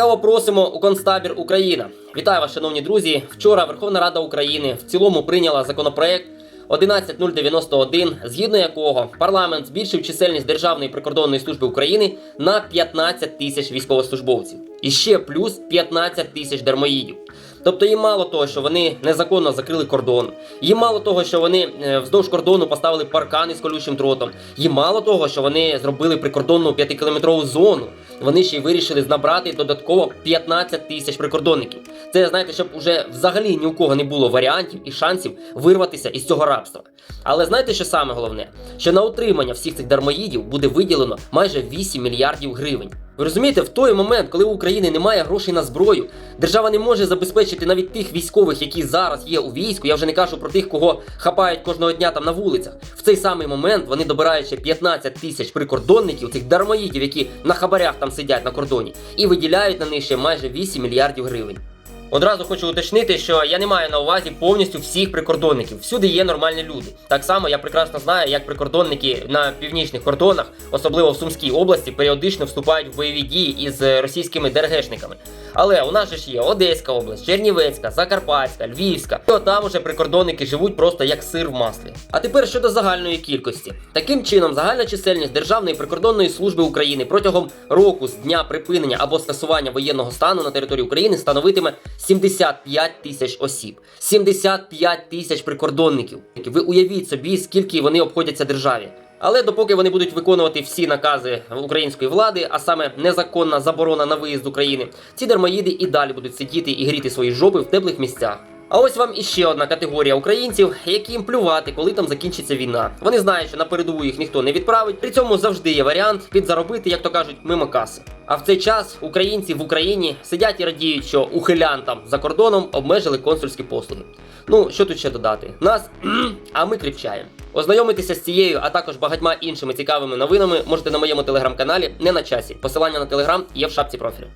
Ласкаво просимо у концтабір Україна. Вітаю вас, шановні друзі. Вчора Верховна Рада України в цілому прийняла законопроект 11091, згідно якого парламент збільшив чисельність Державної прикордонної служби України на 15 тисяч військовослужбовців. І ще плюс 15 тисяч дармоїдів. Тобто їм мало того, що вони незаконно закрили кордон, їм мало того, що вони е, вздовж кордону поставили паркани з колючим дротом, їм мало того, що вони зробили прикордонну 5-кілометрову зону. Вони ще й вирішили набрати додатково 15 тисяч прикордонників. Це знаєте, щоб уже взагалі ні у кого не було варіантів і шансів вирватися із цього рабства. Але знаєте, що саме головне? Що на утримання всіх цих дармоїдів буде виділено майже 8 мільярдів гривень. Ви розумієте, в той момент, коли у України немає грошей на зброю, держава не може забезпечити навіть тих військових, які зараз є у війську. Я вже не кажу про тих, кого хапають кожного дня там на вулицях. В цей самий момент вони добирають ще 15 тисяч прикордонників, цих дармоїдів, які на хабарях там сидять на кордоні, і виділяють на них ще майже 8 мільярдів гривень. Одразу хочу уточнити, що я не маю на увазі повністю всіх прикордонників. Всюди є нормальні люди. Так само я прекрасно знаю, як прикордонники на північних кордонах, особливо в Сумській області, періодично вступають в бойові дії із російськими ДРГшниками. Але у нас же ж є Одеська область, Чернівецька, Закарпатська, Львівська. І там уже прикордонники живуть просто як сир в маслі. А тепер щодо загальної кількості. Таким чином, загальна чисельність Державної прикордонної служби України протягом року з дня припинення або скасування воєнного стану на території України становитиме 75 тисяч осіб. 75 тисяч прикордонників. Ви уявіть собі, скільки вони обходяться державі. Але допоки вони будуть виконувати всі накази української влади, а саме незаконна заборона на виїзд України, ці дармоїди і далі будуть сидіти і гріти свої жопи в теплих місцях. А ось вам іще одна категорія українців, яким плювати, коли там закінчиться війна. Вони знають, що на передову їх ніхто не відправить. При цьому завжди є варіант підзаробити, як то кажуть, мимо каси. А в цей час українці в Україні сидять і радіють, що ухилянтам за кордоном обмежили консульські послуги. Ну що тут ще додати? Нас, а ми кріпчаємо. Ознайомитися з цією, а також багатьма іншими цікавими новинами можете на моєму телеграм-каналі не на часі. Посилання на телеграм є в шапці профілю.